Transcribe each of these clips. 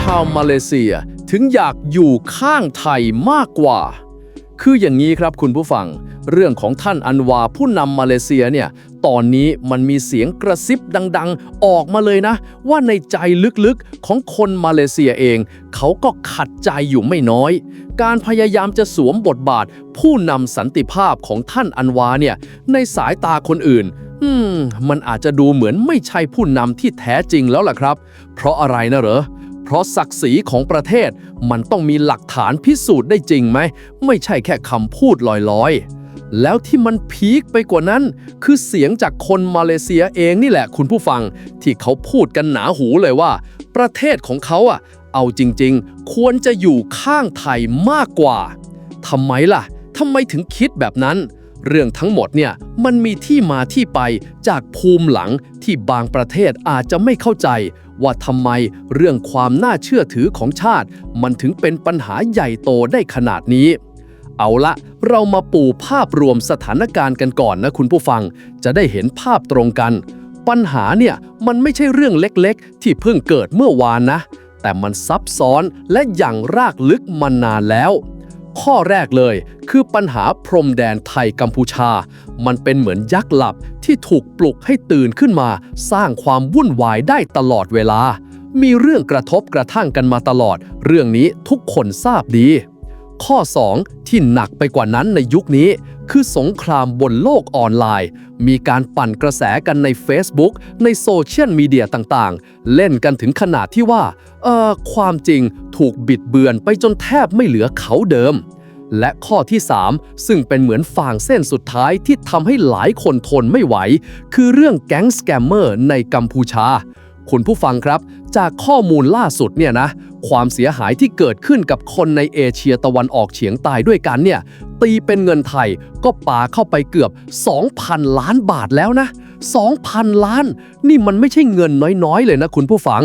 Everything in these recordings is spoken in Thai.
ชาวมาเลเซียถึงอยากอยู่ข้างไทยมากกว่า คืออย่างนี้ครับคุณผู้ฟัง เรื่องของท่านอันวาผู้นำมาเลเซียเนี่ย ตอนนี้มันมีเสียงกระซิบดัง ๆ ออกมาเลยนะ ว่าในใจลึกๆของคนมาเลเซียเอง เขาก็ขัดใจอยู่ไม่น้อย การพยายามจะสวมบทบาท ผู้นำสันติภาพของท่านอันวาเนี่ย ในสายตาคนอื่นอืม มันอาจจะดูเหมือนไม่ใช่ผู้นำที่แท้จริงแล้วล่ะครับ เพราะอะไรนะเหรอ เพราะศักดิ์ศรีของประเทศมันต้องมีหลักฐานพิสูจน์ได้จริงไหม ไม่ใช่แค่คำพูดลอยๆ แล้วที่มันพีคไปกว่านั้น คือเสียงจากคนมาเลเซียเองนี่แหละคุณผู้ฟัง ที่เขาพูดกันหนาหูเลยว่า ประเทศของเขาอะ เอาจริงๆ ควรจะอยู่ข้างไทยมากกว่าทำไมล่ะทำไมถึงคิดแบบนั้นเรื่องทั้งหมดเนี่ยมันมีที่มาที่ไปจากภูมิหลังที่บางประเทศอาจจะไม่เข้าใจ ว่าทำไมเรื่องความน่าเชื่อถือของชาติ มันถึงเป็นปัญหาใหญ่โตได้ขนาดนี้ เอาละเรามาปูภาพรวมสถานการณ์กันก่อนนะคุณผู้ฟัง จะได้เห็นภาพตรงกัน ปัญหาเนี่ยมันไม่ใช่เรื่องเล็กๆ ที่เพิ่งเกิดเมื่อวานนะ แต่มันซับซ้อนและอย่างรากลึกมานานแล้ว ข้อแรกเลย คือปัญหาพรมแดนไทยกัมพูชา มันเป็นเหมือนยักษ์หลับที่ถูกปลุกให้ตื่นขึ้นมา สร้างความวุ่นวายได้ตลอดเวลา มีเรื่องกระทบกระทั่งกันมาตลอด เรื่องนี้ทุกคนทราบดี ข้อ 2 ที่หนักไปกว่านั้นในยุคนี้ คือสงครามบนโลกออนไลน์ มีการปั่นกระแสกันใน Facebook ในโซเชียลมีเดียต่างๆ เล่นกันถึงขนาดที่ว่า เออความจริง ถูกบิดเบือนไปจนแทบไม่เหลือเขาเดิม และข้อที่ 3 ซึ่งเป็นเหมือนฟางเส้นสุดท้ายที่ทำให้หลายคนทนไม่ไหว คือเรื่องแก๊งสแกมเมอร์ในกัมพูชา คุณผู้ฟังครับ จากข้อมูลล่าสุดเนี่ยนะ ความเสียหายที่เกิดขึ้นกับคนในเอเชียตะวันออกเฉียงใต้ด้วยกันเนี่ยตีเป็นเงินไทยก็ปาเข้าไปเกือบ 2,000 ล้านบาทแล้วนะ 2,000 ล้าน นี่มันไม่ใช่เงินน้อยๆ เลยนะคุณผู้ฟัง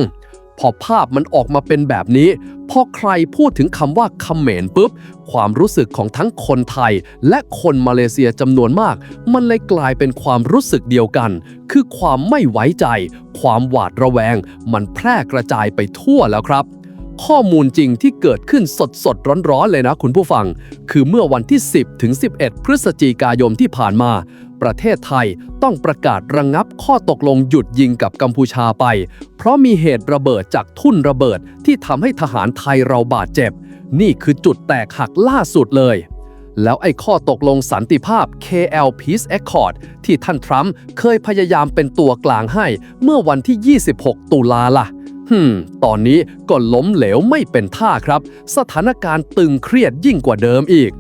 พอภาพมันออกมาเป็นแบบนี้ พอใครพูดถึงคำว่าคำเมนปุ๊บ ความรู้สึกของทั้งคนไทย และคนมาเลเซียจำนวนมาก มันเลยกลายเป็นความรู้สึกเดียวกัน คือความไม่ไว้ใจ ความหวาดระแวง มันแพร่กระจายไปทั่วแล้วครับข้อมูลจริงที่เกิดขึ้นสดสดๆร้อนๆเลยนะคุณผู้ฟัง คือเมื่อวันที่ 10 ถึง 11 พฤศจิกายนที่ผ่านมา ประเทศไทยต้องประกาศระงงับข้อตกลงหยุดยิงกับกัมพูชาไป เพราะมีเหตุระเบิดจากทุ่นระเบิดที่ทำให้ทหารไทยเราบาดเจ็บ นี่คือจุดแตกหักล่าสุดเลย แล้วไอ้ข้อตกลงสันติภาพ KL Peace Accord ที่ท่านทรัมป์เคยพยายามเป็นตัวกลางให้เมื่อวันที่ 26 ตุลาล่ะฮึมตอนนี้ก็ล้มเหลวไม่เป็นท่าครับ สถานการณ์ตึงเครียดยิ่งกว่าเดิมอีก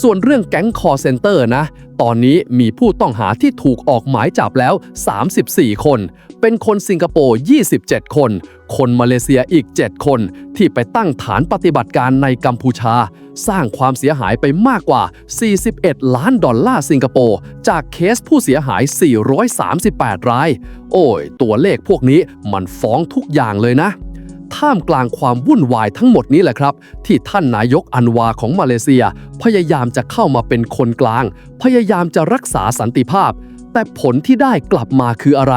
ส่วนเรื่องแก๊งคอเซนเตอร์นะ ตอนนี้มีผู้ต้องหาที่ถูกออกหมายจับแล้ว 34 คน เป็นคนสิงคโปร์ 27 คน คนมาเลเซียอีก 7 คน ที่ไปตั้งฐานปฏิบัติการในกัมพูชา สร้างความเสียหายไปมากกว่า 41 ล้านดอลลาร์สิงคโปร์ จากเคสผู้เสียหาย 438 ราย โอ้ย ตัวเลขพวกนี้มันฟ้องทุกอย่างเลยนะ ท่ามกลางความวุ่นวายทั้งหมดนี้แหละครับ ที่ท่านนายกอันวาของมาเลเซีย พยายามจะเข้ามาเป็นคนกลาง พยายามจะรักษาสันติภาพ แต่ผลที่ได้กลับมาคืออะไร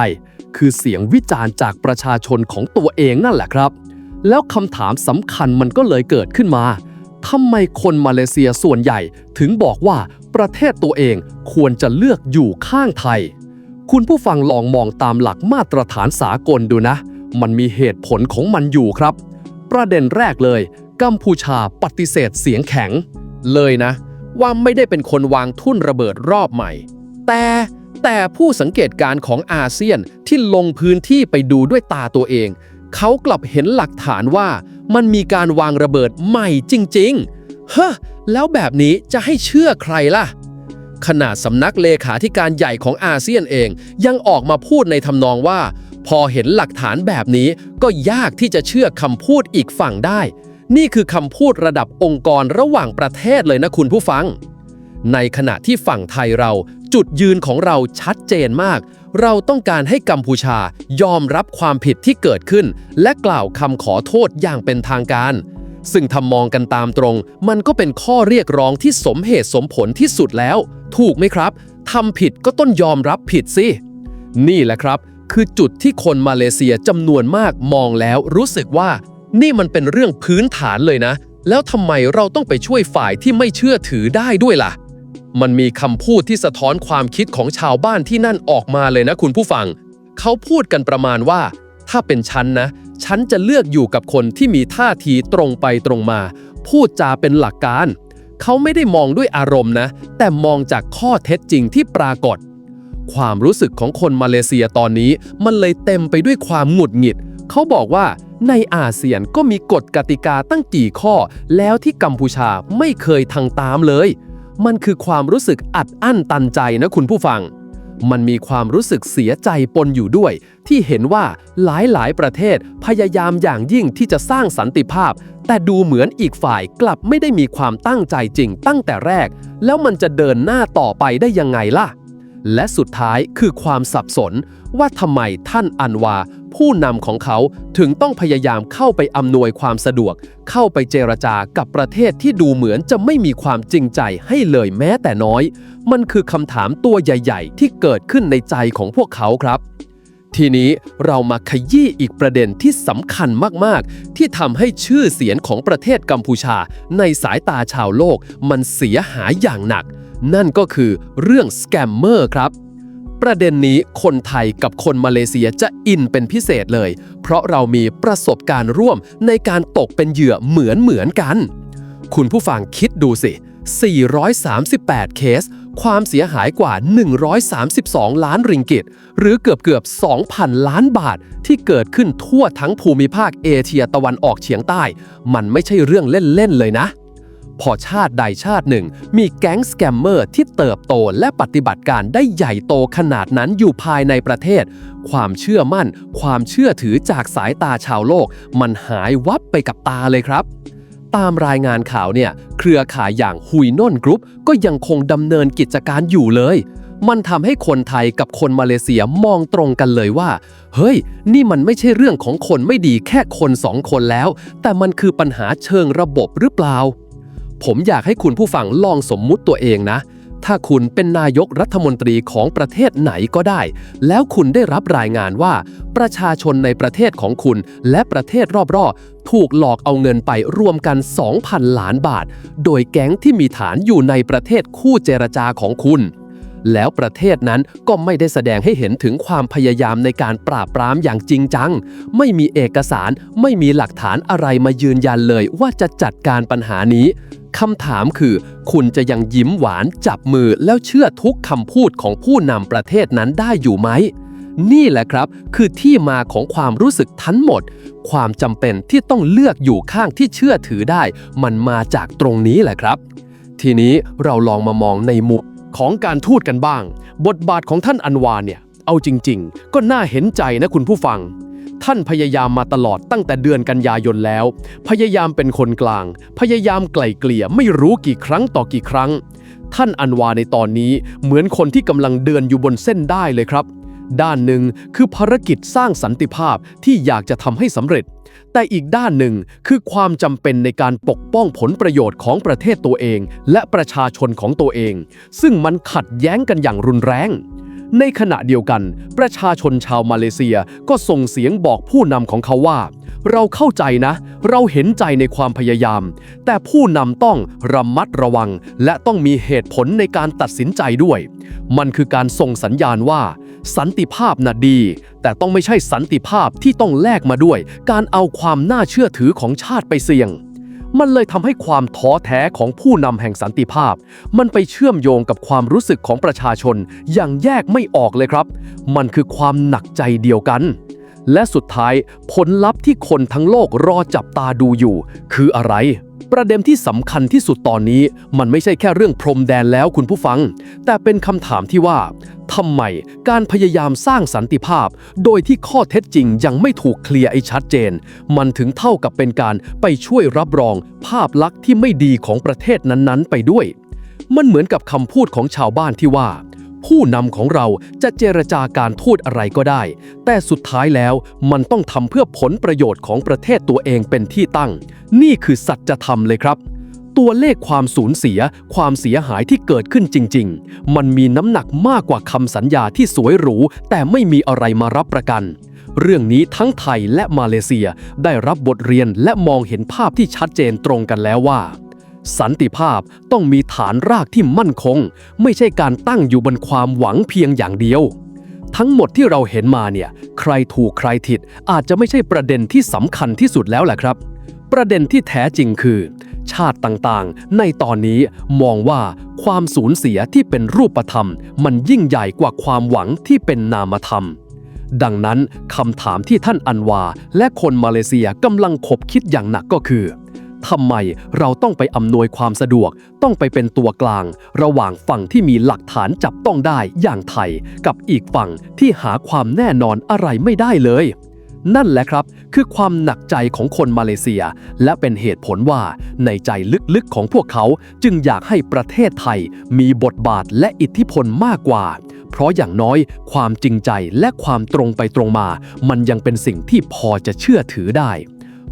คือเสียงวิจารณ์จากประชาชนของตัวเองนั่นแหละครับ แล้วคำถามสำคัญมันก็เลยเกิดขึ้นมาทำไมคนมาเลเซียส่วนใหญ่ถึงบอกว่าประเทศตัวเองควรจะเลือกอยู่ข้างไทย คุณผู้ฟังลองมองตามหลักมาตรฐานสากลดูนะ มันมีเหตุผลของมันอยู่ครับ ประเด็นแรกเลย กัมพูชาปฏิเสธเสียงแข็ง เลยนะ ว่าไม่ได้เป็นคนวางทุ่นระเบิดรอบใหม่ แต่แต่ผู้สังเกตการณ์ของอาเซียนที่ลงพื้นที่ไปดูด้วยตาตัวเอง เขากลับเห็นหลักฐานว่ามันมีการวางระเบิดใหม่จริง ๆ เฮ้อแล้วแบบนี้จะให้เชื่อใครล่ะ ขนาดสำนักเลขาธิการใหญ่ของอาเซียนเองยังออกมาพูดในทำนองว่า พอเห็นหลักฐานแบบนี้ก็ยากที่จะเชื่อคำพูดอีกฝั่งได้ นี่คือคำพูดระดับองค์กรระหว่างประเทศเลยนะคุณผู้ฟัง ในขณะที่ฝั่งไทยเรา จุดยืนของเราชัดเจนมาก เราต้องการให้กัมพูชายอมรับความผิดที่เกิดขึ้น และกล่าวคำขอโทษอย่างเป็นทางการ ซึ่งทำมองกันตามตรง มันก็เป็นข้อเรียกร้องที่สมเหตุสมผลที่สุดแล้ว ถูกไหมครับทำผิดก็ต้องยอมรับผิดสินี่แหละครับ คือจุดที่คนมาเลเซียจำนวนมากมองแล้วรู้สึกว่า นี่มันเป็นเรื่องพื้นฐานเลยนะ แล้วทำไมเราต้องไปช่วยฝ่ายที่ไม่เชื่อถือได้ด้วยล่ะ มันมีคำพูดที่สะท้อนความคิดของชาวบ้านที่นั่นออกมาเลยนะคุณผู้ฟัง เขาพูดกันประมาณว่า ถ้าเป็นฉันนะ ฉันจะเลือกอยู่กับคนที่มีท่าทีตรงไปตรงมา พูดจาเป็นหลักการ เขาไม่ได้มองด้วยอารมณ์นะ แต่มองจากข้อเท็จจริงที่ปรากฏ ความรู้สึกของคนมาเลเซียตอนนี้มันเลยเต็มไปด้วยความหงุดหงิด เขาบอกว่าในอาเซียนก็มีกฎกติกาตั้งกี่ข้อ แล้วที่กัมพูชาไม่เคยทางตามเลย มันคือความรู้สึกอัดอั้นตันใจนะคุณผู้ฟัง มันมีความรู้สึกเสียใจปนอยู่ด้วย ที่เห็นว่าหลายๆ ประเทศพยายามอย่างยิ่งที่จะสร้างสันติภาพ แต่ดูเหมือนอีกฝ่ายกลับไม่ได้มีความตั้งใจจริงตั้งแต่แรก แล้วมันจะเดินหน้าต่อไปได้ยังไงล่ะ และสุดท้ายคือความสับสนว่าทำไมท่านอันวา ผู้นำของเขาถึงต้องพยายามเข้าไปอำนวยความสะดวก เข้าไปเจรจากับประเทศที่ดูเหมือนจะไม่มีความจริงใจให้เลยแม้แต่น้อย มันคือคำถามตัวใหญ่ ๆ ที่เกิดขึ้นในใจของพวกเขาครับทีนี้เรามาขยี้อีกประเด็นที่สำคัญมาก ๆ ที่ทำให้ชื่อเสียงของประเทศกัมพูชา ในสายตาชาวโลกมันเสียหายอย่างหนัก นั่นก็คือเรื่องสแกมเมอร์ครับ ประเด็นนี้คนไทยกับคนมาเลเซียจะอินเป็นพิเศษเลย เพราะเรามีประสบการณ์ร่วมในการตกเป็นเหยื่อเหมือนเหมือนกัน คุณผู้ฟังคิดดูสิ 438 เคส ความเสียหายกว่า 132 ล้านริงกิต หรือเกือบเกือบ 2,000 ล้านบาท ที่เกิดขึ้นทั่วทั้งภูมิภาคเอเชียตะวันออกเฉียงใต้ มันไม่ใช่เรื่องเล่น ๆ เลยนะ พอชาติใดชาติหนึ่ง มีแก๊งสแกมเมอร์ที่เติบโตและปฏิบัติการได้ใหญ่โตขนาดนั้นอยู่ภายในประเทศ ความเชื่อมั่น ความเชื่อถือจากสายตาชาวโลก มันหายวับไปกับตาเลยครับตามรายงานข่าวเนี่ย เครือข่ายอย่างฮุยน่นกรุ๊ป ก็ยังคงดำเนินกิจการอยู่เลย มันทำให้คนไทยกับคนมาเลเซียมองตรงกันเลยว่า เฮ้ย นี่มันไม่ใช่เรื่องของคนไม่ดีแค่คนสองคนแล้ว แต่มันคือปัญหาเชิงระบบหรือเปล่า ผมอยากให้คุณผู้ฟังลองสมมุติตัวเองนะ ถ้าคุณเป็นนายกรัฐมนตรีของประเทศไหนก็ได้ แล้วคุณได้รับรายงานว่า ประชาชนในประเทศของคุณและประเทศรอบๆ ถูกหลอกเอาเงินไปรวมกัน 2,000 ล้านบาท โดยแก๊งที่มีฐานอยู่ในประเทศคู่เจรจาของคุณ แล้วประเทศนั้นก็ไม่ได้แสดงให้เห็นถึงความพยายามในการปราบปรามอย่างจริงจัง ไม่มีเอกสารไม่มีหลักฐานอะไรมายืนยันเลยว่าจะจัดการปัญหานี้คำถามคือ คุณจะยังยิ้มหวานจับมือแล้วเชื่อทุกคำพูดของผู้นำประเทศนั้นได้อยู่ไหม นี่แหละครับ คือที่มาของความรู้สึกทั้งหมด ความจำเป็นที่ต้องเลือกอยู่ข้างที่เชื่อถือได้ มันมาจากตรงนี้แหละครับ ทีนี้เราลองมามองในมุม ของการทูตกันบ้าง บทบาทของท่านอันวาเนี่ย เอาจริง ๆ ก็น่าเห็นใจนะคุณผู้ฟัง ท่านพยายามมาตลอดตั้งแต่เดือนกันยายนแล้ว พยายามเป็นคนกลาง พยายามไกล่เกลี่ยไม่รู้กี่ครั้งต่อกี่ครั้ง ท่านอันวาในตอนนี้เหมือนคนที่กำลังเดินอยู่บนเส้นได้เลยครับ ด้านหนึ่งคือภารกิจสร้างสันติภาพที่อยากจะทำให้สำเร็จ แต่อีกด้านหนึ่งคือความจำเป็นในการปกป้องผลประโยชน์ของประเทศตัวเอง และประชาชนของตัวเอง ซึ่งมันขัดแย้งกันอย่างรุนแรงในขณะเดียวกัน ประชาชนชาวมาเลเซียก็ส่งเสียงบอกผู้นำของเขาว่า เราเข้าใจนะ เราเห็นใจในความพยายาม แต่ผู้นำต้องระมัดระวัง และต้องมีเหตุผลในการตัดสินใจด้วย มันคือการส่งสัญญาณว่า สันติภาพน่ะดี แต่ต้องไม่ใช่สันติภาพที่ต้องแลกมาด้วย การเอาความน่าเชื่อถือของชาติไปเสี่ยง มันเลยทำให้ความท้อแท้ของผู้นำแห่งสันติภาพ มันไปเชื่อมโยงกับความรู้สึกของประชาชนอย่างแยกไม่ออกเลยครับ มันคือความหนักใจเดียวกัน และสุดท้ายผลลัพธ์ที่คนทั้งโลกรอจับตาดูอยู่ คืออะไร ประเด็นที่สำคัญที่สุดตอนนี้มันไม่ใช่แค่เรื่องพรมแดนแล้วคุณผู้ฟัง แต่เป็นคำถามที่ว่าทำไมการพยายามสร้างสันติภาพ โดยที่ข้อเท็จจริงยังไม่ถูกเคลียร์ไอ้ชัดเจน มันถึงเท่ากับเป็นการไปช่วยรับรองภาพลักษณ์ที่ไม่ดีของประเทศนั้นๆ ไปด้วย มันเหมือนกับคำพูดของชาวบ้านที่ว่า ผู้นำของเราจะเจรจาการทูตอะไรก็ได้ แต่สุดท้ายแล้วมันต้องทำเพื่อผลประโยชน์ของประเทศตัวเองเป็นที่ตั้ง นี่คือสัจธรรมเลยครับ ตัวเลขความสูญเสีย ความเสียหายที่เกิดขึ้นจริง ๆ มันมีน้ำหนักมากกว่าคำสัญญาที่สวยหรู แต่ไม่มีอะไรมารับประกันเรื่องนี้ทั้งไทยและมาเลเซียได้รับบทเรียนและมองเห็นภาพที่ชัดเจนตรงกันแล้วว่า สันติภาพต้องมีฐานรากที่มั่นคง ไม่ใช่การตั้งอยู่บนความหวังเพียงอย่างเดียว ทั้งหมดที่เราเห็นมาเนี่ย ใครถูกใครผิดอาจจะไม่ใช่ประเด็นที่สำคัญที่สุดแล้วแหละครับ ประเด็นที่แท้จริงคือ ชาติต่างๆ ในตอนนี้มองว่าความสูญเสียที่เป็นรูปธรรม มันยิ่งใหญ่กว่าความหวังที่เป็นนามธรรมดังนั้นคำถามที่ท่านอันวา และคนมาเลเซียกำลังคบคิดอย่างหนักก็คือ ทำไมเราต้องไปอำนวยความสะดวก ต้องไปเป็นตัวกลาง ระหว่างฝั่งที่มีหลักฐานจับต้องได้อย่างไทย กับอีกฝั่งที่หาความแน่นอนอะไรไม่ได้เลย นั่นแหละครับ คือความหนักใจของคนมาเลเซีย และเป็นเหตุผลว่าในใจลึกๆของพวกเขาจึงอยากให้ประเทศไทย มีบทบาทและอิทธิพลมากกว่าเพราะอย่างน้อยความจริงใจและความตรงไปตรงมา มันยังเป็นสิ่งที่พอจะเชื่อถือได้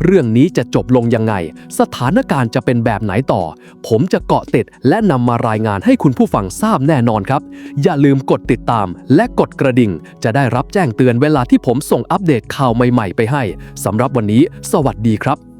เรื่องนี้จะจบลงยังไง สถานการณ์จะเป็นแบบไหนต่อ ผมจะเกาะติดและนำมารายงานให้คุณผู้ฟังทราบแน่นอนครับ อย่าลืมกดติดตาม และกดกระดิ่ง จะได้รับแจ้งเตือนเวลาที่ผมส่งอัปเดตข่าวใหม่ ๆ ไปให้สำหรับวันนี้ สวัสดีครับ